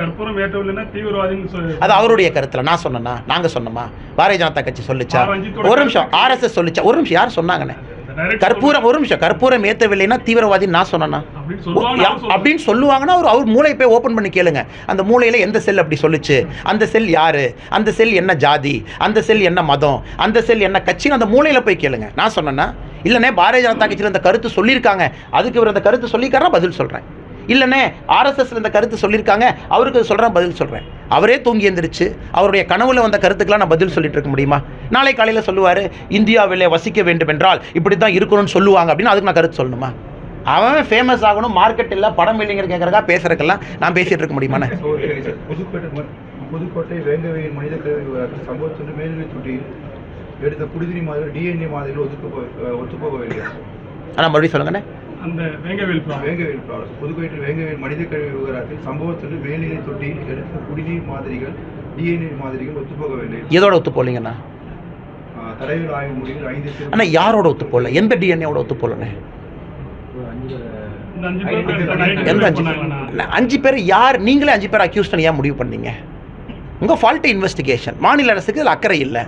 கற்பூரம் ஏற்றவில்லைன்னா தீவிரவாதின்னு அது அவருடைய கருத்துல நான் சொன்னேன்னா நாங்க சொன்னோமா? பாரதிய ஜனதா கட்சி சொல்லுச்சா? ஒரு நிமிஷம் ஆர்எஸ்எஸ் சொல்லுச்சா? ஒரு நிமிஷம் யார் சொன்னாங்கண்ணே கற்பூரம் ஒரு நிமிஷம் கற்பூரம் ஏத்தவில்லைன்னா தீவிரவாதி நான் சொன்னேன்னா அப்படின்னு சொல்லுவாங்கன்னா அவர் அவர் மூளை போய் ஓப்பன் பண்ணி கேளுங்க. அந்த மூளையில எந்த செல் அப்படி சொல்லுச்சு? அந்த செல் யாரு? அந்த செல் என்ன ஜாதி? அந்த செல் என்ன மதம்? அந்த செல் என்ன கட்சின்னு அந்த மூளையில போய் கேளுங்க. நான் சொன்னேன்னா இல்லைண்ணே பாரதிய ஜனதா கட்சியில் இந்த கருத்து சொல்லியிருக்காங்க. அதுக்கு இவர் அந்த கருத்து சொல்லியிருக்காருன்னா பதில் சொல்றேன். இல்லைண்ணே ஆர்எஸ்எஸ்ல இந்த கருத்து சொல்லியிருக்காங்க அவருக்கு சொல்கிறேன் பதில் சொல்றேன் அவரே தூங்கி எந்திரிச்சு அவருடைய கனவுல வந்த கருத்துக்கெல்லாம் நான் பதில் சொல்லிட்டு இருக்க முடியுமா நாளை காலையில் சொல்லுவார் இந்தியாவிலே வசிக்க வேண்டும் என்றால் இப்படி தான் இருக்கணும்னு சொல்லுவாங்க அப்படின்னு அதுக்கு நான் கருத்து சொல்லணுமா அவன் ஃபேமஸ் ஆகணும் மார்க்கெட் இல்லை படம் இல்லைங்கிற கேட்கறக்கா பேசுறதுக்கெல்லாம் நான் பேசிட்டு இருக்க முடியுமாண்ணே புதுக்கோட்டை வேங்கவையின் மனித கழிவு விவகாரத்தில் எடுத்த குடிநீர் மாதிரி டிஎன்ஏ மாதிரியில் ஒத்துப்போ ஒத்துப்போகவில்லை ஆனால் மறுபடியும் சொல்லுங்கண்ணே அந்த வேங்கவேல் வேங்கவேல் ப்ராப்ளம் புதுக்கோட்டை வேங்கவையின் மனித கழிவு விவகாரத்தில் சம்பவத்தொன்று மேல்நிலை தொட்டியில் எடுத்த குடிநீர் மாதிரிகள் டிஎன்ஏ மாதிரிகள் ஒத்துப்போகவில்லை எதோட ஒத்து போலீங்கண்ணா ஆஹ் தடவியல் ஆய்வு முடிவில் ஐந்து பேர் ஆனால் யாரோட ஒத்து போடல எந்த டிஎன்ஏவோட ஒத்து night எந்த அஞ்சு பண்ணாங்களா? அஞ்சு பேர் யார்? நீங்களே அஞ்சு பேர் அக்யூஸ் ஏன் முடிவு பண்ணீங்க? உங்கள் ஃபால்ட்டு இன்வெஸ்டிகேஷன் மாநில அரசுக்கு இதில் அக்கறை இல்லை.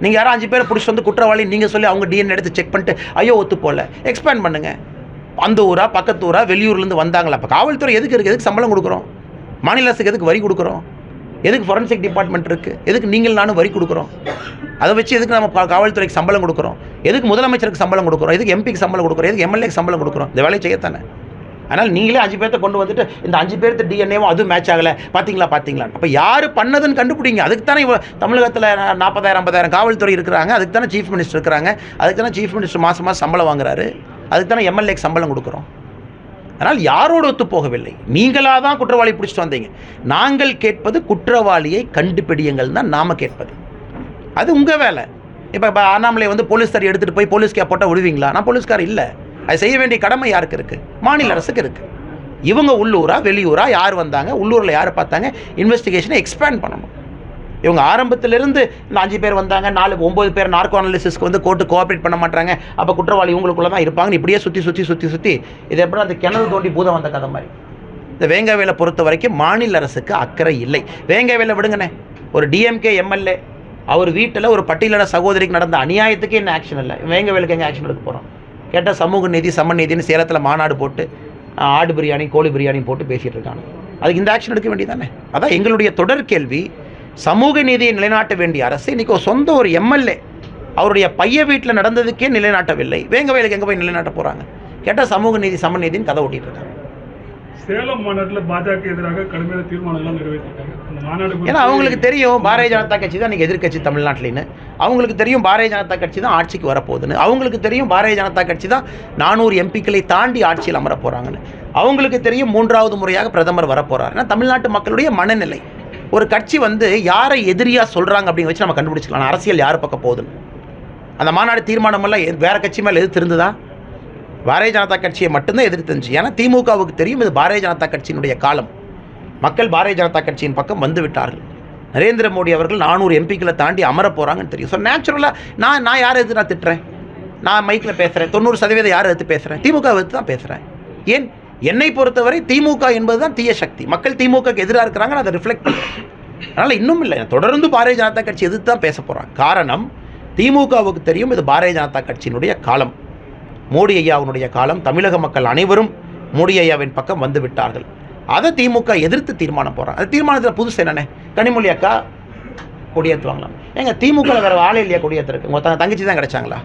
நீங்கள் யாரும் அஞ்சு பேரை பிடிச்சி வந்து குற்றவாளி நீங்கள் சொல்லி அவங்க டிஎன்ஏ எடுத்து செக் பண்ணிட்டு ஐயோ ஒத்து போல எக்ஸ்பேண்ட் பண்ணுங்க. அந்த ஊரா பக்கத்து ஊரா வெளியூர்லேருந்து வந்தாங்களா? அப்போ காவல்துறை எதுக்கு இருக்குது எதுக்கு சம்பளம் கொடுக்குறோம்? மாநில அரசுக்கு எதுக்கு வரி கொடுக்குறோம்? எதுக்கு ஃபாரன்சிக் டிபார்ட்மெண்ட் இருக்குது எதுக்கு நீங்கள் நானும் வரி கொடுக்குறோம்? அதை வச்சு எதுக்கு நம்ம காவல்துறைக்கு சம்பளம் கொடுக்குறோம்? எதுக்கு முதலமைச்சருக்கு சம்பளம் கொடுக்குறோம்? எதுக்கு எம்பிக்கு சம்பளம் கொடுக்குறோம்? எதுக்கு எம்எல்ஏக்கு சம்பளம் கொடுக்குறோம்? இந்த வேலையை செய்யத்தானே அதனால் நீங்களே அஞ்சு பேர்த்த கொண்டு வந்துட்டு இந்த அஞ்சு பேர்த்து டிஎன்ஏவும் அதுவும் மேட்ச் ஆகலை. பார்த்தீங்களா பார்த்தீங்களா அப்போ யார் பண்ணதுன்னு கண்டுபிடிங்க. அதுக்கு தானே இவ்வளோ தமிழகத்தில் நாற்பதாயிரம் ஐம்பதாயிரம் காவல்துறை இருக்கிறாங்க. அதுக்கு தானே சீஃப் மினிஸ்டர் இருக்கிறாங்க. அதுக்கு தானே சீஃப் மினிஸ்டர் மாதம் மாதம் சம்பளம் வாங்குறாரு. அதுக்கு தானே எம்எல்ஏக்கு சம்பளம் கொடுக்குறோம். அதனால் யாரோடு ஒத்து போகவில்லை. நீங்களாக தான் குற்றவாளி பிடிச்சிட்டு வந்தீங்க. நாங்கள் கேட்பது குற்றவாளியை கண்டுபிடியுங்கள் தான் நாம் கேட்பது. அது உங்கள் வேலை. இப்போ இப்போ அண்ணாமலை வந்து போலீஸ்கார் எடுத்துகிட்டு போய் போலீஸ்கார் போட்டால் விடுவீங்களா? நான் போலீஸ்கார் இல்லை. அது செய்ய வேண்டிய கடமை யாருக்கு இருக்குது மாநில அரசுக்கு இருக்குது இவங்க உள்ளூரா வெளியூரா யார் வந்தாங்க உள்ளூரில் யார் பார்த்தாங்க? இன்வெஸ்டிகேஷனை எக்ஸ்பேண்ட் பண்ணணும். இவங்க ஆரம்பத்திலிருந்து இந்த அஞ்சு பேர் வந்தாங்க நாலு ஒம்பது பேர் நார்கோ அனாலிசிஸ்க்கு வந்து கோர்ட்டு கோஆப்ரேட் பண்ண மாட்டாங்க. அப்போ குற்றவாளி இவங்களுக்குள்ள தான் இருப்பாங்கன்னு இப்படியே சுற்றி சுற்றி சுற்றி சுற்றி இது எப்படி அந்த கிணறு தோண்டி பூதம் வந்த கதை மாதிரி. இந்த வேங்கவேலை பொறுத்த வரைக்கும் மாநில அரசுக்கு அக்கறை இல்லை. வேங்கவேலை விடுங்கண்ணே. ஒரு டிஎம்கே எம்எல்ஏ அவர் வீட்டில் ஒரு பட்டியலிட சகோதரிக்கு நடந்த அநியாயத்துக்கு என்ன ஆக்ஷன் இல்லை. வேங்கவேலுக்கு எங்கே ஆக்ஷன் எடுக்க போகிறோம் கேட்டால் சமூக நீதி சமநீதினு சேலத்தில் மாநாடு போட்டு ஆடு பிரியாணி கோழி பிரியாணி போட்டு பேசிகிட்டு இருக்காங்க. அதுக்கு இந்த ஆக்ஷன் எடுக்க வேண்டியதானே அதான் எங்களுடைய தொடர் கேள்வி. சமூக நீதியை நிலைநாட்ட வேண்டிய அரசு இன்னைக்கு ஒரு சொந்த ஒரு எம்எல்ஏ அவருடைய பைய வீட்டில் நடந்ததுக்கே நிலைநாட்டவில்லை. வேங்கவேலுக்கு எங்கே போய் நிலைநாட்ட போகிறாங்க கேட்டால் சமூக நீதி சமநீதின்னு கதை ஓட்டிட்டு இருக்காங்க. சேலம் மாநாட்டில் பாஜக எதிராக கடுமையான தீர்மானங்கள்லாம் நிறைவேற்றிருக்காங்க. ஏன்னா அவங்களுக்கு தெரியும் பாரதிய ஜனதா கட்சி தான் இன்னைக்கு எதிர்க்கட்சி தமிழ்நாட்டிலேன்னு. அவங்களுக்கு தெரியும் பாரதிய ஜனதா கட்சி தான் ஆட்சிக்கு வரப்போகுதுன்னு. அவங்களுக்கு தெரியும் பாரதிய ஜனதா கட்சி தான் நானூறு எம்பிக்களை தாண்டி ஆட்சியில் அமர போகிறாங்கன்னு அவங்களுக்கு தெரியும் மூன்றாவது முறையாக பிரதமர் வரப்போறார். ஏன்னா தமிழ்நாட்டு மக்களுடைய மனநிலை. ஒரு கட்சி வந்து யாரை எதிரியாக சொல்கிறாங்க அப்படின்னு வச்சு நம்ம கண்டுபிடிச்சிக்கலாம். அரசியல் யார் பக்கம் போகுதுன்னு? அந்த மாநாடு தீர்மானமெல்லாம் வேறு கட்சி மேலே எதிர்த்து இருந்ததா? பாரதிய ஜனதா கட்சியை மட்டும்தான் எதிர்த்துருந்துச்சு ஏன்னா திமுகவுக்கு தெரியும் இது பாரதிய ஜனதா கட்சியினுடைய காலம். மக்கள் பாரதிய ஜனதா கட்சியின் பக்கம் வந்து விட்டார்கள். நரேந்திர மோடி அவர்கள் நானூறு எம்பிக்களை தாண்டி அமர போகிறாங்கன்னு தெரியும். ஸோ நேச்சுரலாக நான் நான் யாரை எதிர்த்து நான் திட்டுறேன்? நான் மைக்கில் பேசுகிறேன் தொண்ணூறு சதவீதம் யாரை எடுத்து பேசுகிறேன் திமுக எடுத்து தான் பேசுகிறேன் ஏன்? என்னை பொறுத்தவரை திமுக என்பது தான் தீய சக்தி. மக்கள் திமுகக்கு எதிராக இருக்கிறாங்க நான் அதை ரிஃப்ளெக்ட் பண்ணுறேன் அதனால் இன்னும் இல்லை தொடர்ந்து பாரதிய ஜனதா கட்சி எதிர்த்து தான் பேச போகிறாங்க காரணம் திமுகவுக்கு தெரியும் இது பாரதிய ஜனதா கட்சியினுடைய காலம். மோடி ஐயாவினுடைய காலம் தமிழக மக்கள் அனைவரும் மோடி ஐயாவின் பக்கம் வந்து விட்டார்கள். அதை திமுக எதிர்த்து தீர்மானம் போடுறாங்க அது தீர்மானத்தில் புதுசு என்னென்ன? கனிமொழி அக்கா கொடியேற்றுவாங்களாம் ஏங்க திமுக வேறு ஆளே இல்லையா கொடியேற்றுருக்கு உங்கள் தங்கச்சி தான் கிடைச்சாங்களா?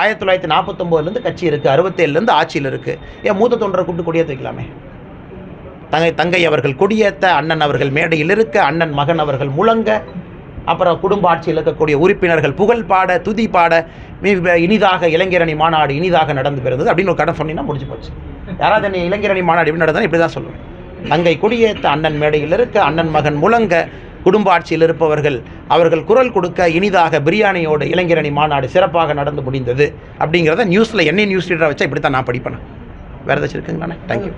ஆயிரத்தி தொள்ளாயிரத்தி நாற்பத்தொம்போதுலேருந்து கட்சி இருக்குது அறுபத்தேழுலேருந்து ஆட்சியில் இருக்குது ஏன் மூத்த தொண்டரை கூப்பிட்டு கொடியேற்ற வைக்கலாமே? தங்கை தங்கை அவர்கள் கொடியேற்ற அண்ணன் அவர்கள் மேடையில் இருக்க அண்ணன் மகன் அவர்கள் முழங்க அப்புறம் குடும்ப ஆட்சியில் இருக்கக்கூடிய உறுப்பினர்கள் புகழ் பாட துதி பாட இனிதாக இளைஞரணி மாநாடு இனிதாக நடந்து பிறந்தது அப்படின்னு ஒரு கடன் சொன்னீங்கன்னா முடிஞ்சு போச்சு. யாராவது நீ இளைஞரணி மாநாடு எப்படி நடந்தா இப்படி தான் சொல்லுவேன். தங்கை கொடியேற்ற அண்ணன் மேடையில் இருக்க அண்ணன் மகன் முழங்க குடும்ப ஆட்சியில் இருப்பவர்கள் அவர்கள் குரல் கொடுக்க இனிதாக பிரியாணியோடு இளைஞரணி மாநாடு சிறப்பாக நடந்து முடிந்தது. அப்படிங்கிறத நியூஸில் என்ன நியூஸ் ரீடராக வச்சா இப்படி தான் நான் படிப்பேன். வேறு ஏதாச்சும் இருக்குங்களாண்ணே தேங்க்யூ